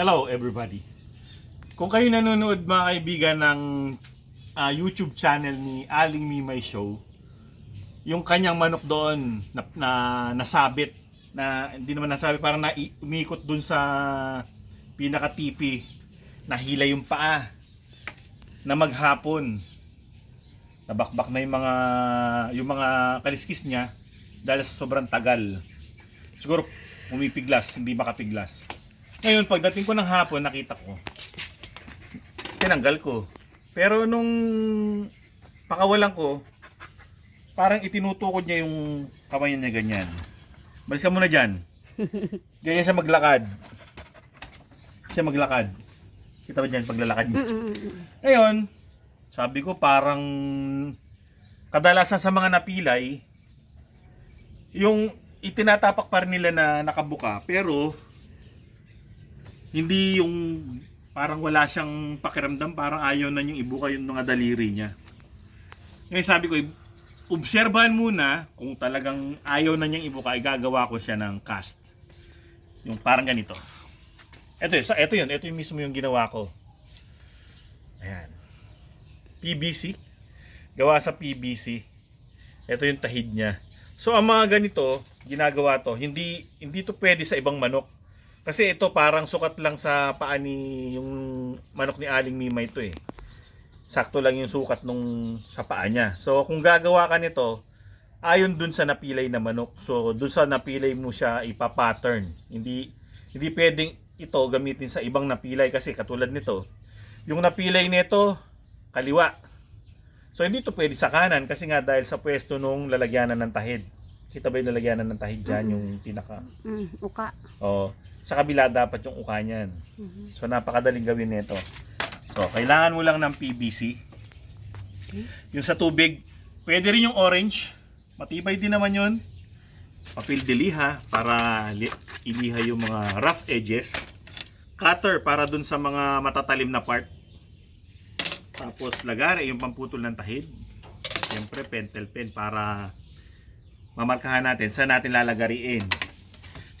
Hello everybody. Kung kayo nanonood mga kaibigan ng ah, YouTube channel ni Aling Mimay Show, yung kanyang manok doon na, na nasabit na hindi naman nasabi parang na umikot dun sa pinaka tipi nahila yung paa na maghapon nabakbak na yung mga yung mga kaliskis niya dahil sa sobrang tagal siguro pumipiglas hindi makapiglas ngayon pagdating ko ng hapon nakita ko tinanggal ko pero nung pakawalan ko parang itinutukod niya yung kamay niya ganyan Balis ka muna dyan. Ganyan siya maglakad. Siya maglakad. Kita ba dyan paglalakad niya? Ngayon, sabi ko parang kadalasan sa mga napilay, yung itinatapak pa rin nila na nakabuka, pero hindi yung parang wala siyang pakiramdam, parang ayaw na yung ibuka yung mga daliri niya. Ngayon sabi ko, obserbahan muna kung talagang ayaw na niyang ibuka, igagawa ko siya ng cast. Yung parang ganito. Ito sa- ito yun, ito yung mismo yung ginawa ko. Ayan. PVC. Gawa sa PVC. Ito yung tahid niya. So ang mga ganito, ginagawa to, hindi hindi to pwede sa ibang manok. Kasi ito parang sukat lang sa paa ni yung manok ni Aling Mimay to eh sakto lang yung sukat nung sa paa niya. So kung gagawa ka nito, ayon dun sa napilay na manok. So dun sa napilay mo siya ipa-pattern. Hindi hindi pwedeng ito gamitin sa ibang napilay kasi katulad nito. Yung napilay nito kaliwa. So hindi to pwede sa kanan kasi nga dahil sa pwesto nung lalagyanan ng tahid. Kita ba yung lalagyanan ng tahid dyan, yung pinaka... Mm, uka. Oh, sa kabila dapat yung uka niyan. So napakadaling gawin nito. So kailangan mo lang ng PVC. Yung sa tubig, pwede rin yung orange. Matibay din naman yun. Papel de para li- iliha yung mga rough edges. Cutter para dun sa mga matatalim na part. Tapos lagare yung pamputol ng tahid. Siyempre pentel pen para mamarkahan natin saan natin lalagariin.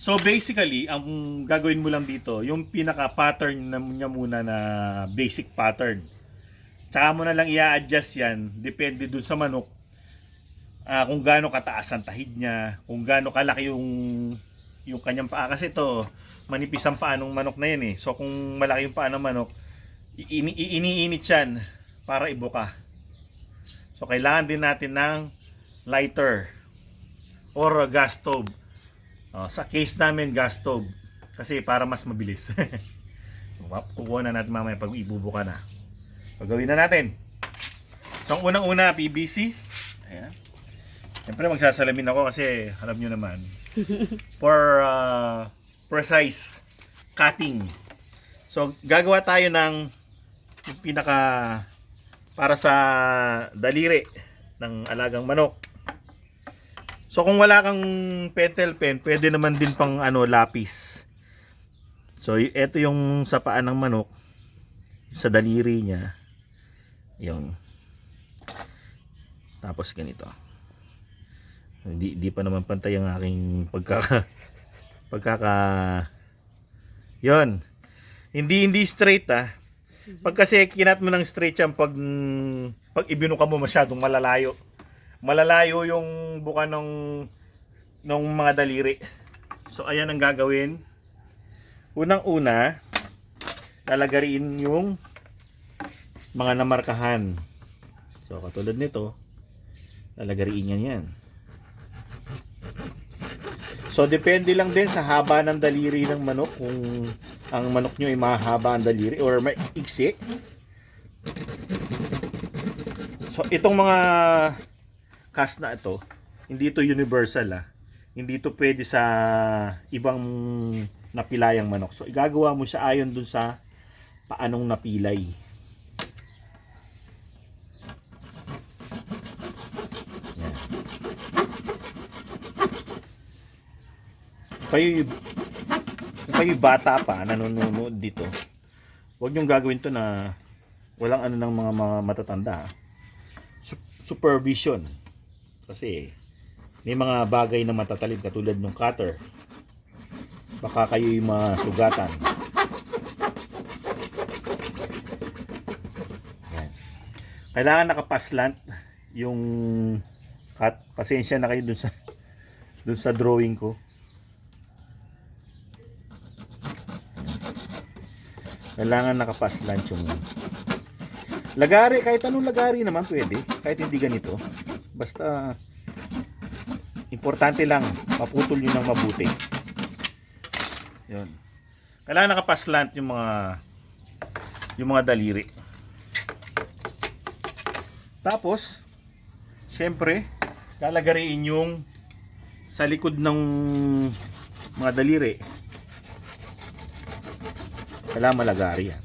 So basically, ang gagawin mo lang dito, yung pinaka-pattern na niya muna na basic pattern. Tsaka mo na lang i-adjust yan, depende dun sa manok. Ah, kung gaano kataas ang tahid niya, kung gaano kalaki yung yung kanyang paa kasi ito manipis ang paa ng manok na yan eh. So kung malaki yung paa ng manok, iini- iiniinit yan para ibuka. So kailangan din natin ng lighter or gas stove. Oh, sa case namin gas stove kasi para mas mabilis. Kukuha na natin mamaya pag ibubuka na. Pagawin na natin. So, ang unang-una, PVC. Ayan. Siyempre, magsasalamin ako kasi alam nyo naman. For uh, precise cutting. So, gagawa tayo ng pinaka para sa daliri ng alagang manok. So kung wala kang pentel pen, pwede naman din pang ano lapis. So ito yung sa paa ng manok sa daliri niya. Yung tapos ganito. Hindi di pa naman pantay ang aking pagkaka pagkaka Yon. Hindi hindi straight ah. Pag kasi kinat mo ng straight yan pag pag ibinuka mo masyadong malalayo malalayo yung buka ng ng mga daliri. So ayan ang gagawin. Unang-una, lalagariin yung mga namarkahan. So katulad nito, lalagariin yan yan. So depende lang din sa haba ng daliri ng manok kung ang manok nyo ay mahaba ang daliri or may iksi. So itong mga cast na ito, hindi ito universal ah. Hindi ito pwede sa ibang napilayang manok. So igagawa mo siya ayon dun sa paanong napilay. Yan. Kayo kayo bata pa nanonood dito, huwag niyong gagawin to na walang ano ng mga, mga matatanda. ah sup- supervision kasi may mga bagay na matatalib katulad ng cutter. Baka kayo yung masugatan. Yan. kailangan nakapaslant yung cut. Pasensya na kayo dun sa dun sa drawing ko. Kailangan nakapaslant yung lagari kahit anong lagari naman pwede kahit hindi ganito. Basta importante lang maputol yun ng mabuti. Yun. Kailangan nakapaslant yung mga yung mga daliri. Tapos, syempre, lalagariin yung sa likod ng mga daliri. Kailangan malagari yan.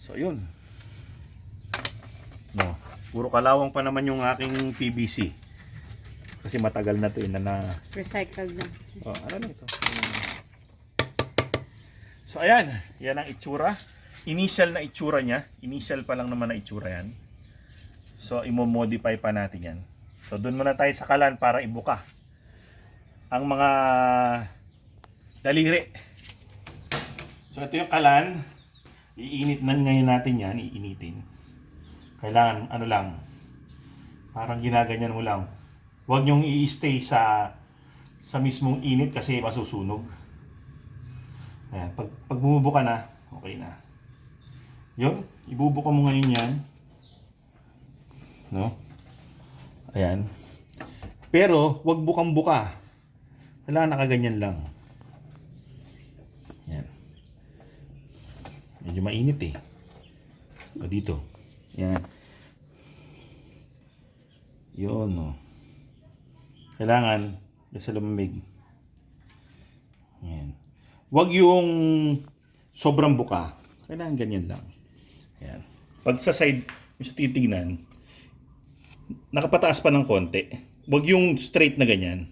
So, yun. No, puro kalawang pa naman yung aking PVC. Kasi matagal na to eh, na na Recycled na. Oh, ano na ito? So, ayan. Yan ang itsura. Initial na itsura niya. Initial pa lang naman na itsura yan. So, imo-modify pa natin yan. So, doon muna tayo sa kalan para ibuka ang mga daliri. So, ito yung kalan. Iinit na ngayon natin yan. Iinitin. Kailangan, ano lang, parang ginaganyan mo lang. Huwag niyong i-stay sa sa mismong init kasi masusunog. Ayan, pag, pag bumubuka na, okay na. Yun, ibubuka mo ngayon yan. No? Ayan. Pero, wag bukang buka. Kailangan nakaganyan lang. Ayan. Medyo mainit eh. O dito. Ayan. Yun, no. Kailangan, nasa lumamig. Ayan. Huwag yung sobrang buka. Kailangan ganyan lang. Ayan. Pag sa side, yung sa titignan, nakapataas pa ng konti. Huwag yung straight na ganyan.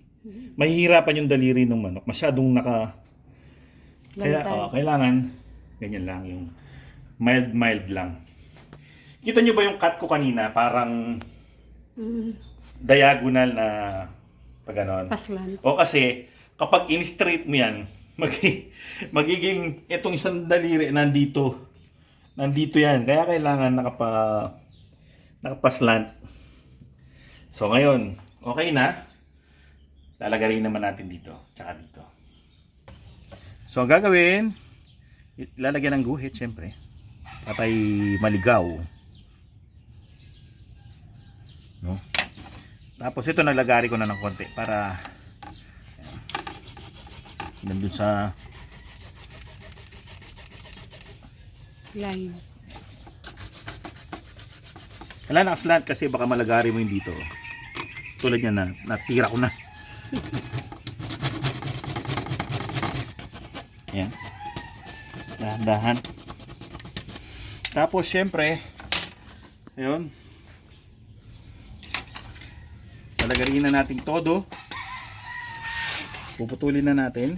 Mahihirapan yung daliri ng manok. Masyadong naka... Kaya, oo, kailangan ganyan lang yung mild mild lang. Kita nyo ba yung cut ko kanina? Parang Mm, diagonal na pag ganon. paslan. O kasi, kapag in-straight mo yan, magi- magiging itong isang daliri nandito. Nandito yan. Kaya kailangan nakapa, nakapaslant. So ngayon, okay na. Lalagarin naman natin dito. Tsaka dito. So ang gagawin, lalagyan ng guhit syempre. Patay maligaw. No? Tapos ito naglagari ko na ng konti para nandun sa Line. Kailangan nakaslant kasi baka malagari mo yung dito. Tulad yan na natira ko na. Yan. Dahan-dahan. Tapos syempre, ayun. Palagarin na natin todo. Puputulin na natin.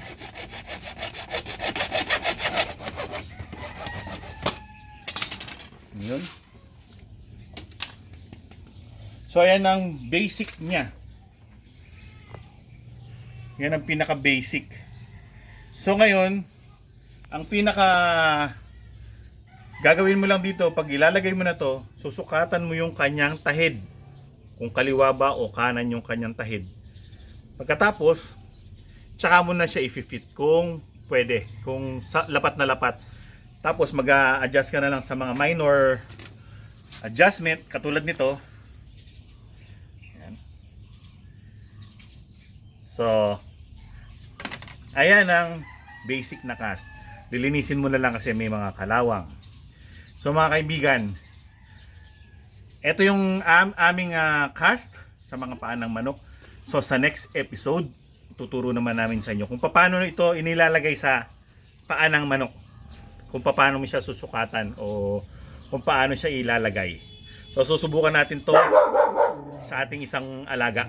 Ayun. So ayan ang basic niya. Yan ang pinaka basic. So ngayon, ang pinaka gagawin mo lang dito pag ilalagay mo na to, susukatan mo yung kanyang tahid. Kung kaliwa ba o kanan yung kanyang tahid. Pagkatapos, tsaka mo na siya i-fit kung pwede, kung lapat na lapat. Tapos mag-a-adjust ka na lang sa mga minor adjustment katulad nito. Ayan. So, ayan ang basic na cast. Lilinisin mo na lang kasi may mga kalawang. So mga kaibigan, ito yung am- aming ah, cast sa mga paan ng manok. So sa next episode, tuturo naman namin sa inyo kung paano ito inilalagay sa paan ng manok. Kung paano mo siya susukatan o kung paano siya ilalagay. So susubukan natin to sa ating isang alaga.